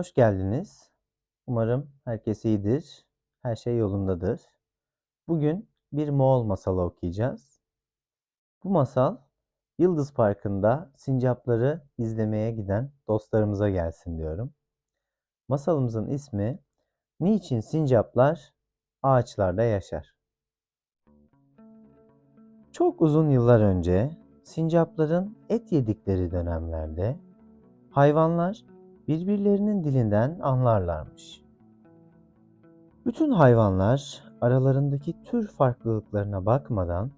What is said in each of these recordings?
Hoş geldiniz. Umarım herkes iyidir, her şey yolundadır. Bugün bir Moğol masalı okuyacağız. Bu masal Yıldız Parkı'nda sincapları izlemeye giden dostlarımıza gelsin diyorum. Masalımızın ismi Niçin Sincaplar Ağaçlarda Yaşar? Çok uzun yıllar önce sincapların et yedikleri dönemlerde hayvanlar birbirlerinin dilinden anlarlarmış. Bütün hayvanlar aralarındaki tür farklılıklarına bakmadan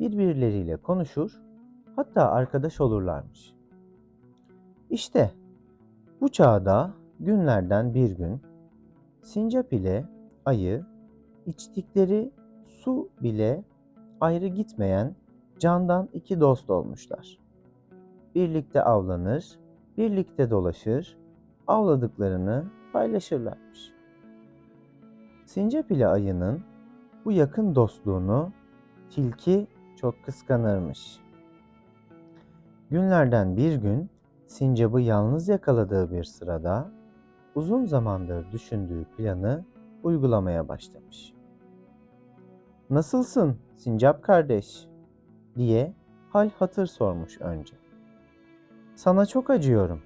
birbirleriyle konuşur, hatta arkadaş olurlarmış. İşte bu çağda günlerden bir gün sincap ile ayı içtikleri su bile ayrı gitmeyen candan iki dost olmuşlar. Birlikte avlanır, birlikte dolaşır, avladıklarını paylaşırlarmış. Sincap ile ayının bu yakın dostluğunu tilki çok kıskanırmış. Günlerden bir gün sincabı yalnız yakaladığı bir sırada uzun zamandır düşündüğü planı uygulamaya başlamış. Nasılsın sincap kardeş diye hal hatır sormuş önce. Sana çok acıyorum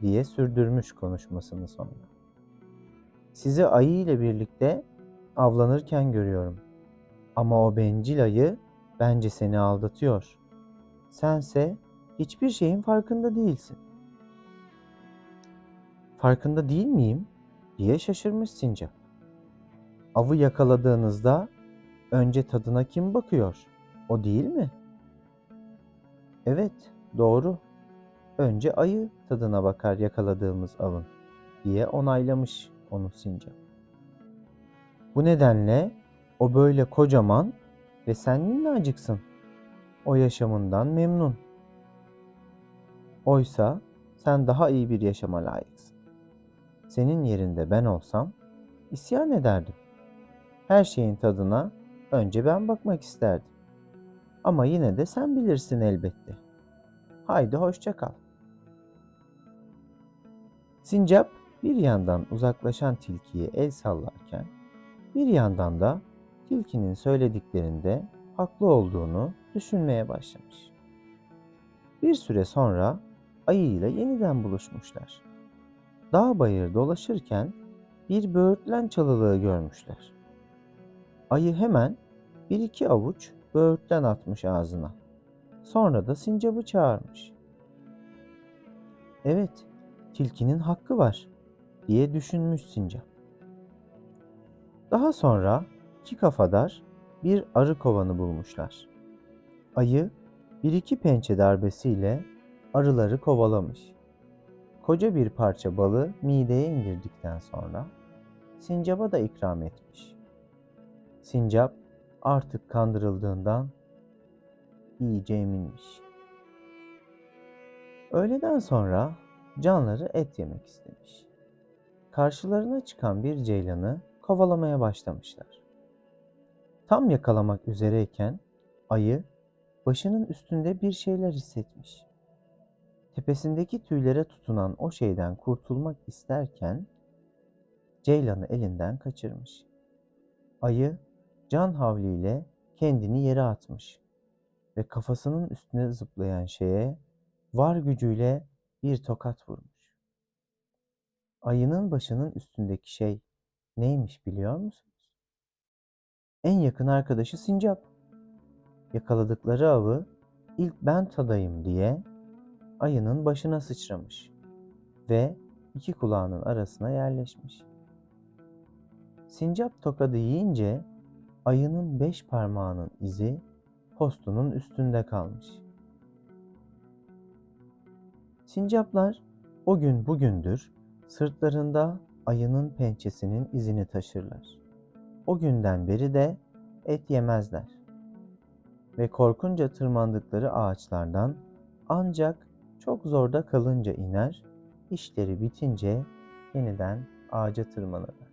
diye sürdürmüş konuşmasını sonra. Sizi ayı ile birlikte avlanırken görüyorum. Ama o bencil ayı bence seni aldatıyor. Sense hiçbir şeyin farkında değilsin. Farkında değil miyim? diye şaşırmış sincap. Avı yakaladığınızda önce tadına kim bakıyor? O değil mi? Evet, doğru. Önce ayı tadına bakar yakaladığımız avın diye onaylamış onu sincap. Bu nedenle o böyle kocaman ve sen minnacıksın. O yaşamından memnun. Oysa sen daha iyi bir yaşama layıksın. Senin yerinde ben olsam isyan ederdim. Her şeyin tadına önce ben bakmak isterdim. Ama yine de sen bilirsin elbette. Haydi hoşça kal. Sincap bir yandan uzaklaşan tilkiye el sallarken bir yandan da tilkinin söylediklerinde haklı olduğunu düşünmeye başlamış. Bir süre sonra ayı ile yeniden buluşmuşlar. Dağ bayır dolaşırken bir böğürtlen çalılığı görmüşler. Ayı hemen bir iki avuç böğürtlen atmış ağzına. Sonra da sincabı çağırmış. Evet, tilkinin hakkı var diye düşünmüş sincap. Daha sonra iki kafadar bir arı kovanı bulmuşlar. Ayı bir iki pençe darbesiyle arıları kovalamış. Koca bir parça balı mideye indirdikten sonra sincaba da ikram etmiş. Sincap artık kandırıldığından iyice eminmiş. Öğleden sonra canları et yemek istemiş. Karşılarına çıkan bir ceylanı kovalamaya başlamışlar. Tam yakalamak üzereyken ayı başının üstünde bir şeyler hissetmiş. Tepesindeki tüylere tutunan o şeyden kurtulmak isterken ceylanı elinden kaçırmış. Ayı can havliyle kendini yere atmış ve kafasının üstüne zıplayan şeye var gücüyle bir tokat vurmuş. Ayının başının üstündeki şey neymiş biliyor musunuz? En yakın arkadaşı sincap. Yakaladıkları avı ilk ben tadayım diye ayının başına sıçramış ve iki kulağının arasına yerleşmiş. Sincap tokadı yiyince ayının beş parmağının izi postunun üstünde kalmış. Sincaplar o gün bugündür sırtlarında ayının pençesinin izini taşırlar. O günden beri de et yemezler. Ve korkunca tırmandıkları ağaçlardan ancak çok zorda kalınca iner, işleri bitince yeniden ağaca tırmanırlar.